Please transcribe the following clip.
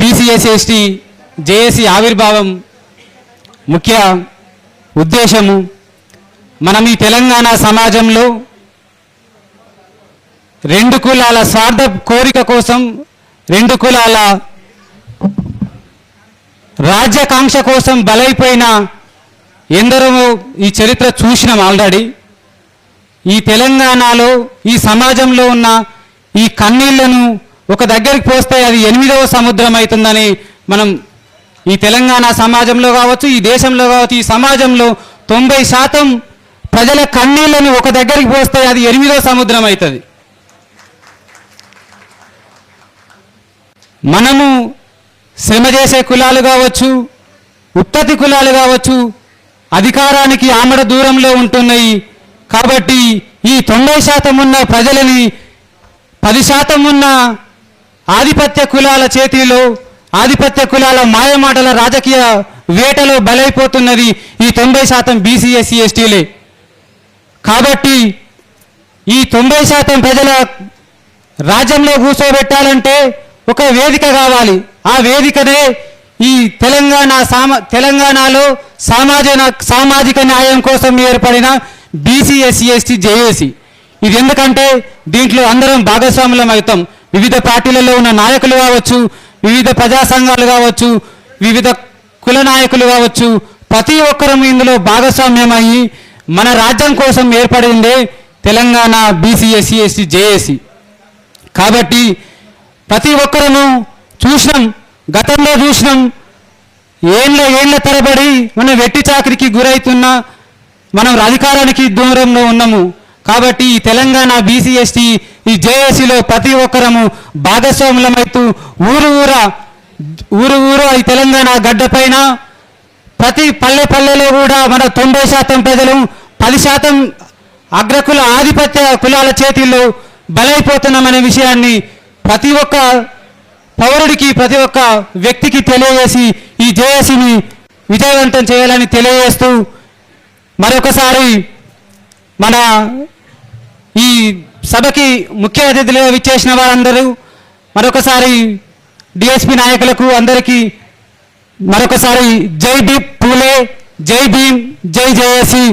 BCs ST JAC ఆవిర్భావం ముఖ్య ఉద్దేశము. మనం ఈ తెలంగాణ సమాజంలో రెండు కులాల స్వార్థ కోరిక కోసం రెండు కులాల రాజ్యాకాంక్ష కోసం బలైపోయిన ఎందరో ఈ చరిత్ర చూసినాం ఆల్రెడీ. ఈ తెలంగాణలో ఈ సమాజంలో ఉన్న ఈ కన్నీళ్ళను ఒక దగ్గరికి పోస్తే అది ఎనిమిదవ సముద్రం అవుతుందని మనం ఈ తెలంగాణ సమాజంలో కావచ్చు ఈ దేశంలో కావచ్చు ఈ సమాజంలో తొంభై శాతం ప్రజల కన్నీళ్ళని ఒక దగ్గరికి పోస్తే అది ఎనిమిదవ సముద్రం అవుతుంది మనము శ్రమ చేసే కులాలు కావచ్చు ఉత్పత్తి కులాలు కావచ్చు అధికారానికి ఆమడ దూరంలో ఉంటున్నాయి. కాబట్టి ఈ తొంభై శాతం ఉన్న ప్రజలని పది శాతం ఉన్న ఆధిపత్య కులాల చేతిలో ఆధిపత్య కులాల మాయమాటల రాజకీయ వేటలో బలైపోతున్నది ఈ తొంభై శాతం బీసీ ఎస్సీ ఎస్టీలే కాబట్టి ఈ తొంభై శాతం ప్రజల రాజ్యంలో కూర్చోబెట్టాలంటే ఒక వేదిక కావాలి. ఆ వేదికనే ఈ తెలంగాణ సామ తెలంగాణలో సామాజిక సామాజిక న్యాయం కోసం ఏర్పడిన బీసీ ఎస్సీ ఎస్టీ జేఏసీ ఇది ఎందుకంటే దీంట్లో అందరం భాగస్వాములం అవుతాం వివిధ పార్టీలలో ఉన్న నాయకులు కావచ్చు వివిధ ప్రజా సంఘాలు కావచ్చు వివిధ కుల నాయకులు కావచ్చు ప్రతి ఒక్కరం ఇందులో భాగస్వామ్యం అయ్యి మన రాజ్యం కోసం ఏర్పడిందే తెలంగాణ బీసీ ఎస్సీ జేఏసీ. కాబట్టి ప్రతి ఒక్కరము చూసినాం గతంలో చూసినాం ఏళ్ళ ఏళ్ళ తరబడి మనం వెట్టి చాకరికి గురవుతున్నా మనం అధికారానికి దూరంలో ఉన్నాము. కాబట్టి ఈ తెలంగాణ బీసీ ఎస్టీ ఈ జేఏసీలో ప్రతి ఒక్కరము భాగస్వాములమైతూ ఊరు ఊర ఊరు ఊరు ఈ తెలంగాణ గడ్డపైన ప్రతి పల్లె పల్లెలో కూడా మన తొంభై శాతం ప్రజలు పది శాతం అగ్రకుల ఆధిపత్య కులాల చేతిలో బలైపోతున్నామనే విషయాన్ని ప్రతి ఒక్క పౌరుడికి ప్రతి ఒక్క వ్యక్తికి తెలియజేసి ఈ జేఏసీని విజయవంతం చేయాలని తెలియజేస్తూ మరొకసారి మన ఈ సభకి ముఖ్య అతిథులుగా విచ్చేసిన వారందరూ మరొకసారి డిఎస్పి నాయకులకు అందరికీ మరొకసారి జై బీ పూలే జై భీమ్ జై జయసి